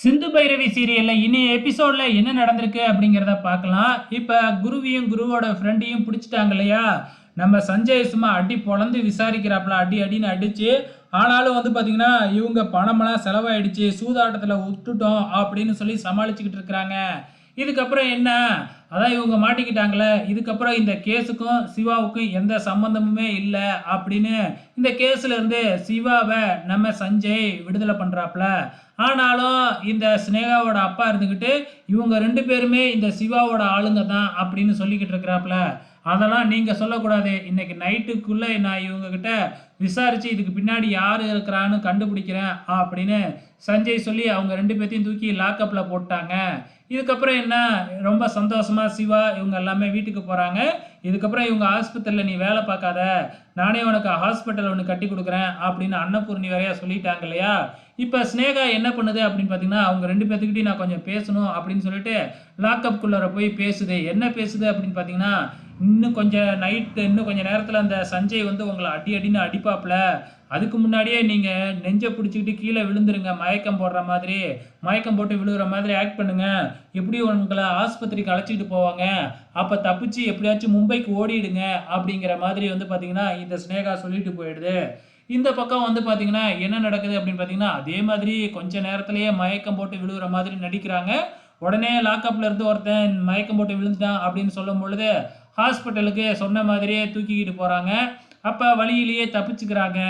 சிந்து பைரவி சீரியலில் இனி எபிசோட்ல என்ன நடந்திருக்கு அப்படிங்கிறத பார்க்கலாம். இப்போ குருவியும் குருவோட ஃப்ரெண்டையும் பிடிச்சிட்டாங்க இல்லையா? நம்ம சஞ்சய் சும்மா அடி பொழந்து விசாரிக்கிறாப்புல அடி அடின்னு அடிச்சு ஆனாலும் வந்து பார்த்தீங்கன்னா இவங்க பணமெல்லாம் செலவாயிடுச்சு சூதாட்டத்தில் விட்டுட்டோம் அப்படின்னு சொல்லி சமாளிச்சுக்கிட்டு இருக்கிறாங்க. இதுக்கப்புறம் என்ன? அதான் இவங்க மாட்டிக்கிட்டாங்களே. இதுக்கப்புறம் இந்த கேஸுக்கும் சிவாவுக்கும் எந்த சம்பந்தமுமே இல்லை அப்படின்னு இந்த கேஸ்லேருந்து சிவாவை நம்ம சஞ்சய் விடுதலை பண்ணுறாப்புல ஆனாலும் இந்த ஸ்னேகாவோட அப்பா இருந்துக்கிட்டு இவங்க ரெண்டு பேருமே இந்த சிவாவோட ஆளுங்க தான் அப்படின்னு சொல்லிக்கிட்டு இருக்கிறாப்புல. அதெல்லாம் நீங்கள் சொல்லக்கூடாது. இன்னைக்கு நைட்டுக்குள்ளே நான் இவங்கக்கிட்ட விசாரித்து இதுக்கு பின்னாடி யார் இருக்கிறான்னு கண்டுபிடிக்கிறேன் அப்படின்னு சஞ்சய் சொல்லி அவங்க ரெண்டு பேர்த்தையும் தூக்கி லாக்கப்பில் போட்டாங்க. இதுக்கப்புறம் என்ன? ரொம்ப சந்தோஷமாக சிவா இவங்க எல்லாமே வீட்டுக்கு போகிறாங்க இதுக்கப்புறம் இவங்க ஆஸ்பத்திரியில் நீ வேலை பார்க்காத. நானே உனக்கு ஹாஸ்பிட்டல் ஒன்று கட்டி கொடுக்குறேன் அப்படின்னு அன்னபூர்ணி வரையா சொல்லிட்டாங்க இல்லையா? இப்போ ஸ்னேகா என்ன பண்ணுது அப்படின்னு பார்த்தீங்கன்னா அவங்க ரெண்டு பேர்த்துக்கிட்டையும் நான் கொஞ்சம் பேசணும் அப்படின்னு சொல்லிட்டு லாக்அப்குள்ளே போய் பேசுது. என்ன பேசுது அப்படின்னு பார்த்தீங்கன்னா இன்னும் கொஞ்சம் நைட்டு இன்னும் கொஞ்சம் நேரத்தில் அந்த சஞ்சய் வந்து உங்களை அடி அடின்னு இருப்பாப்புல அதுக்கு முன்னாடியே நீங்கள் நெஞ்சை பிடிச்சிக்கிட்டு கீழே விழுந்துருங்க மயக்கம் போடுற மாதிரி. மயக்கம் போட்டு விழுகிற மாதிரி ஆக்ட் பண்ணுங்க. எப்படி உங்களை ஆஸ்பத்திரிக்கு அழைச்சிட்டு போவாங்க? அப்போ தப்பிச்சு எப்படியாச்சும் மும்பைக்கு ஓடிடுங்க அப்படிங்கிற மாதிரி வந்து பார்த்தீங்கன்னா இந்த ஸ்னேகா சொல்லிட்டு போயிடுது. இந்த பக்கம் வந்து பார்த்தீங்கன்னா என்ன நடக்குது அப்படின்னு பார்த்தீங்கன்னா அதே மாதிரி கொஞ்ச நேரத்திலேயே மயக்கம் போட்டு விழுகிற மாதிரி நடிக்கிறாங்க. உடனே லாக்அப்ல இருந்து ஒருத்தன் மயக்கம் போட்டு விழுந்துட்டான் அப்படின்னு சொல்லும் பொழுது ஹாஸ்பிட்டலுக்கு சொன்ன மாதிரியே தூக்கிக்கிட்டு போகிறாங்க அப்போ வழியிலேயே தப்பிச்சுக்கிறாங்க.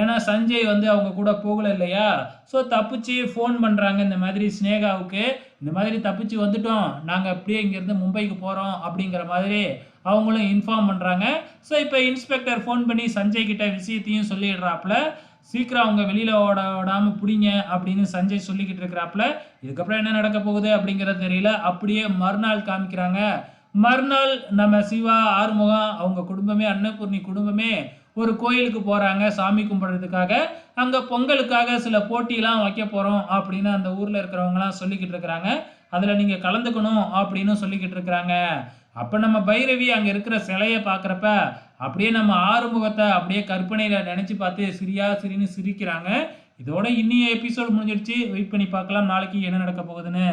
ஏன்னா சஞ்சய் வந்து அவங்க கூட போகலை இல்லையா ஸோ தப்பிச்சு ஃபோன் பண்ணுறாங்க இந்த மாதிரி ஸ்னேகாவுக்கு இந்த மாதிரி தப்பிச்சு வந்துட்டோம். நாங்கள் அப்படியே இங்கேருந்து மும்பைக்கு போகிறோம் அப்படிங்கிற மாதிரி அவங்களும் இன்ஃபார்ம் பண்ணுறாங்க ஸோ இப்போ இன்ஸ்பெக்டர் ஃபோன் பண்ணி சஞ்சய் கிட்ட விஷயத்தையும் சொல்லிடுறாப்புல. சீக்கிரம் அவங்க வெளியில் ஓட ஓடாமல் பிடிங்க அப்படின்னு சஞ்சய் சொல்லிக்கிட்டு இருக்கிறாப்புல. இதுக்கப்புறம் என்ன நடக்க போகுது அப்படிங்கிறது தெரியல. அப்படியே மறுநாள் காமிக்கிறாங்க. மறுநாள் நம்ம சிவா ஆறுமுகம் அவங்க குடும்பமே அன்னபூர்ணி குடும்பமே ஒரு கோயிலுக்கு போகிறாங்க சாமி கும்பிட்றதுக்காக. அங்கே பொங்கலுக்காக சில போட்டிலாம் வைக்க போகிறோம் அப்படின்னு அந்த ஊரில் இருக்கிறவங்களாம் சொல்லிக்கிட்டு இருக்கிறாங்க. அதில் நீங்கள் கலந்துக்கணும் அப்படின்னு சொல்லிக்கிட்டு இருக்கிறாங்க. அப்போ நம்ம பைரவி அங்கே இருக்கிற சிலையை பார்க்குறப்ப அப்படியே நம்ம ஆறுமுகத்தை அப்படியே கற்பனையில் நினச்சி பார்த்து சிரியா சிரின்னு சிரிக்கிறாங்க. இதோட இன்னிய எபிசோடு முடிஞ்சிடுச்சு. வெயிட் பண்ணி பார்க்கலாம். நாளைக்கு என்ன நடக்க போகுதுன்னு.